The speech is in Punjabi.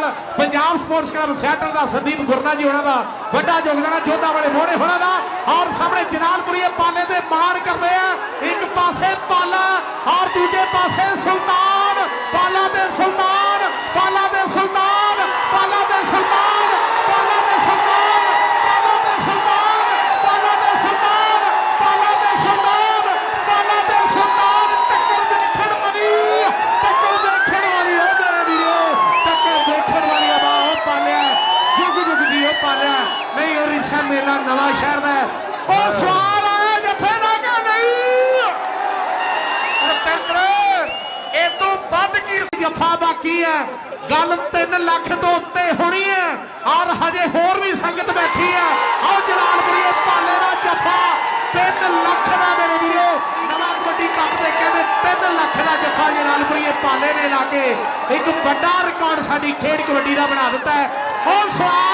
ਨਾਲ ਪੰਜਾਬ ਸਪੋਰਟਸ ਕਲੱਬ ਸੈਟਲ ਦਾ ਸੰਦੀਪ ਗੁਰਨਾ ਜੀ ਉਹਨਾਂ ਦਾ ਵੱਡਾ ਯੋਗਦਾਨ ਹੈ ਜੋਧਾ ਵਾਲੇ ਮੋਹਣੇ ਹੋਣਾ ਦਾ। ਔਰ ਸਾਹਮਣੇ ਜਨਾਲਪੁਰੀਏ ਪਾਲੇ ਤੇ ਮਾਰ ਕਰਦੇ ਆ। ਇੱਕ ਪਾਸੇ ਪਾਲਾ ਔਰ ਦੂਜੇ ਪਾਸੇ ਰਿਸ਼ਾ ਮੇਲਾ ਨਵਾਂ ਸ਼ਹਿਰ ਦਾ ਉਹ ਸਵਾਲ ਆਇਆ ਜੱਫੇ ਦਾ ਕਿ ਨਹੀਂ। ਰਤਿੰਦਰ ਇਹ ਤੋਂ ਵੱਧ ਕੀ ਜੱਫਾ ਬਾਕੀ ਹੈ। ਗੱਲ 3 ਲੱਖ ਤੋਂ ਉੱਤੇ ਹੋਣੀ ਹੈ। ਔਰ ਹਜੇ ਹੋਰ ਵੀ ਸੰਗਤ ਬੈਠੀ ਹੈ। ਆਓ ਜਲਾਲਪੁਰੀਏ ਪਾਲੇ ਦਾ ਜੱਫਾ। 3 ਲੱਖ ਦਾ ਮੇਰੇ ਵੀਰੋ। ਨਵਾਂ ਕਬੱਡੀ ਕੱਪ ਦੇ ਕਹਿੰਦੇ 3 ਲੱਖ ਦਾ ਜੱਫਾ ਜਲਾਲਪੁਰੀਏ ਪਾਲੇ ਨੇ ਲਾ ਕੇ। ਇੱਕ ਵੱਡਾ ਰਿਕਾਰਡ ਸਾਡੀ ਖੇਡ ਕਬੱਡੀ ਦਾ ਬਣਾ ਦਿੱਤਾ ਹੈ। ਉਹ ਸਵਾਲ